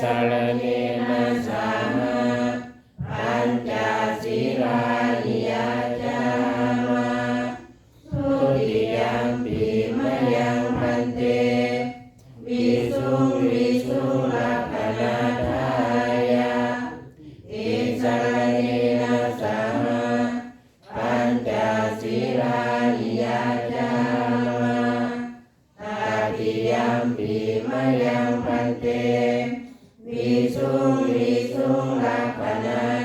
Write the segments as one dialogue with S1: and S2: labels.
S1: สารเนนะสามาปัญจสิรานิยาจามาทุติยังปีมยังพันเตวิสุงวิสุลักนาทายาอิสารเนนะสามาปัญจสิรานิยาจา
S2: มาต
S3: ติยังปีมยังพั
S2: นเต ริสุงริสุงรักปนา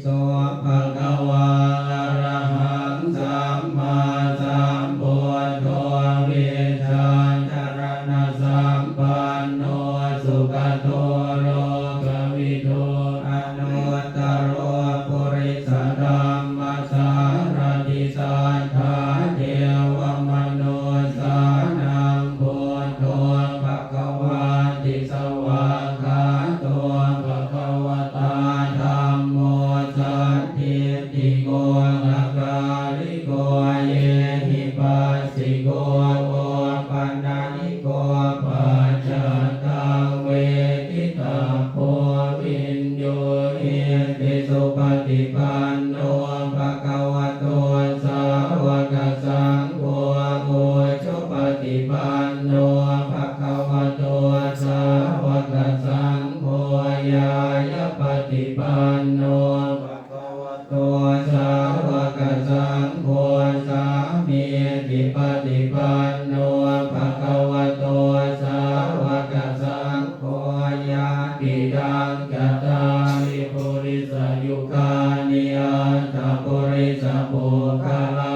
S2: โสภะคะวา ติโกอาการิโกเยหิปัสสิโกโอปันนานิโกปัจจตัเวทิตาโพวินโยเอติสุปฏิปันโน ตปุริสปุคา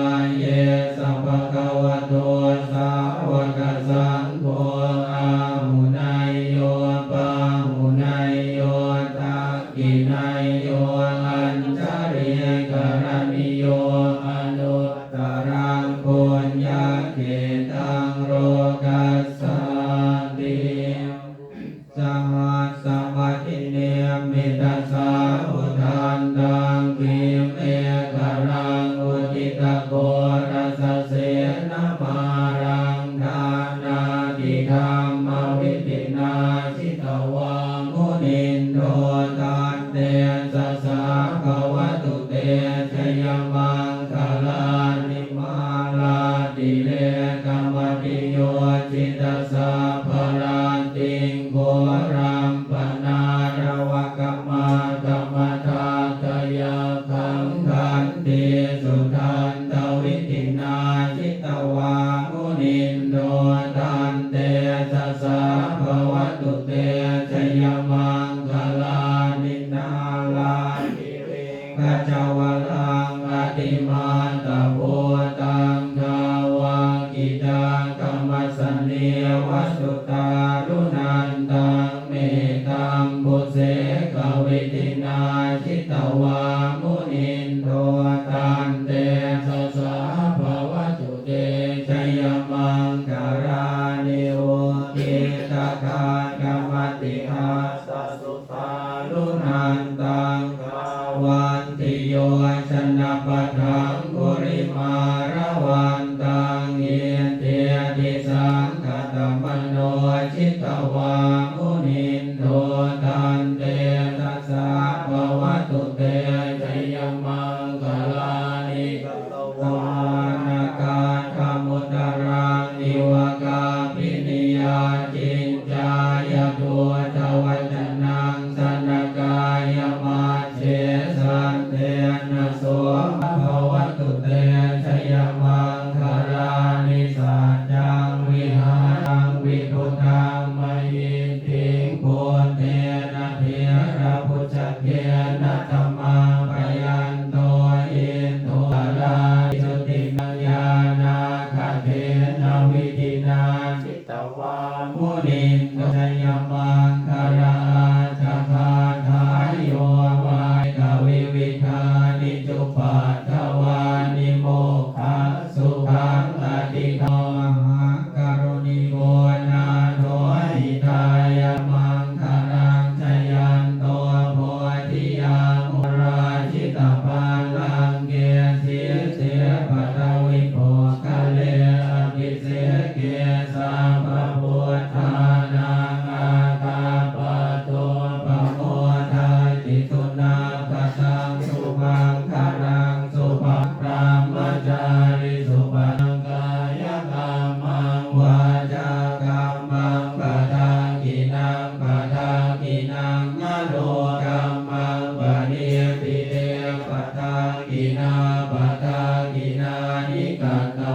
S2: สุทันตวิตินาจิตวามุนินโนทันเตสสะภวตุเตชยมังคลานินาลาทิเวกจวลังอติมาตโพต Maria. มังคารานิสัจจังวิหังวิพุทธังมหิติโกเตนะเทระพุจเกนะธรรมปยันโตเอตุตระจุติมยานาคเทนวิตินาจิตวามุนี